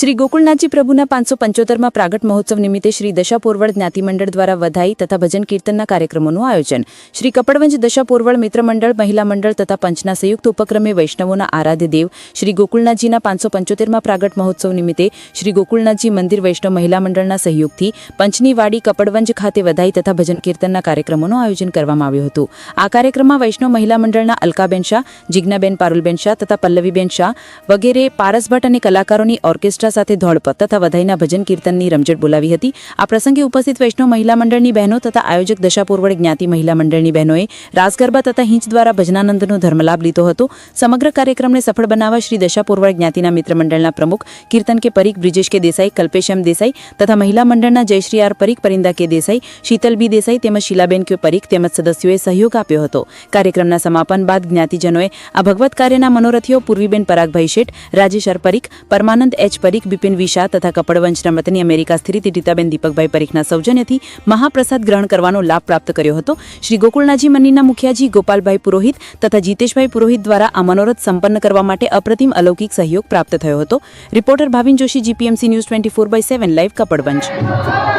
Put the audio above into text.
Shri Gokulnathji પ્રભુના પાંચસો પંચોતેરમાં પ્રાગટ મહોત્સવ નિમિત્તે શ્રી દશાપોરવળ જ્ઞાતિ મંડળ દ્વારા વધાઈ તથા ભજન કીર્તનના કાર્યક્રમોનું આયોજન. શ્રી કપડવંજ દશાપોરવળ મિત્ર મંડળ, મહિલા મંડળ તથા પંચના સંયુક્ત ઉપક્રમે વૈષ્ણવોના આરાધ્ય દેવ શ્રી ગોકુળનાથજીના પાંચસો પંચોતેરમાં પ્રાગટ મહોત્સવ નિમિત્તે શ્રી ગોકુળનાથજી મંદિર વૈષ્ણવ મહિલા મંડળના સહયોગથી પંચની વાડી કપડવંજ ખાતે વધાઈ તથા ભજન કીર્તનના કાર્યક્રમોનું આયોજન કરવામાં આવ્યું હતું. આ કાર્યક્રમમાં વૈષ્ણવ મહિલા મંડળના અલકાબેન શાહ, જિજ્ઞાબેન પારુલબેન શાહ તથા પલ્લવીબેન શાહ વગેરે પારસભટ્ટ અને કલાકારોની ઓર્કેસ્ટ્રા સાથે ધોળપત તથા વધાઈના ભજન કીર્તનની રમઝટ બોલાવી હતી. આ પ્રસંગે ઉપસ્થિત વૈષ્ણવ મહિલા મંડળની બહેનો તથા આયોજક દશાપૂર્વળ જ્ઞાતિ મહિલા મંડળની બહેનોએ રાસગરબા તથા હિંચ દ્વારા ભજનાનંદનો ધર્મલાભ લીધો હતો. સમગ્ર કાર્યક્રમને સફળ બનાવવા શ્રી દશાપૂર્વક જ્ઞાતિના મિત્ર મંડળના પ્રમુખ કીર્તન કે પરીખ બ્રિજેશ કે દેસાઈ, કલ્પેશ એમ દેસાઈ તથા મહિલા મંડળના જયશ્રી આર પરીખ, પરિંદા કે દેસાઈ, શીતલ બી દેસાઈ તેમજ શીલાબેન કે પરીખ તેમજ સદસ્યોએ સહયોગ આપ્યો હતો. કાર્યક્રમના સમાપન બાદ જ્ઞાતિજનોએ આ ભગવત કાર્યના મનોરથીઓ પૂર્વીબેન પરાગભાઈ શેઠ, રાજેશ અર પરીખ, પરમાનંદ એચ પરીખ બિપિન વિશા તથા કપડવંશના રમતની અમેરિકા સ્થિત રીતાબેન દીપકભાઈ પરીખના સૌજન્યથી મહાપ્રસાદ ગ્રહણ કરવાનો લાભ પ્રાપ્ત કર્યો હતો. શ્રી ગોકુળનાજી મંદિરના મુખિયાજી ગોપાલભાઈ પુરોહિત તથા જીતેશભાઈ પુરોહિત દ્વારા આ મનોરથ સંપન્ન કરવા માટે અપ્રતિમ અલૌકિક સહયોગ પ્રાપ્ત થયો હતો. Reporter Bhavin Joshi, GPMC news twenty four by seven, live Kapadvanj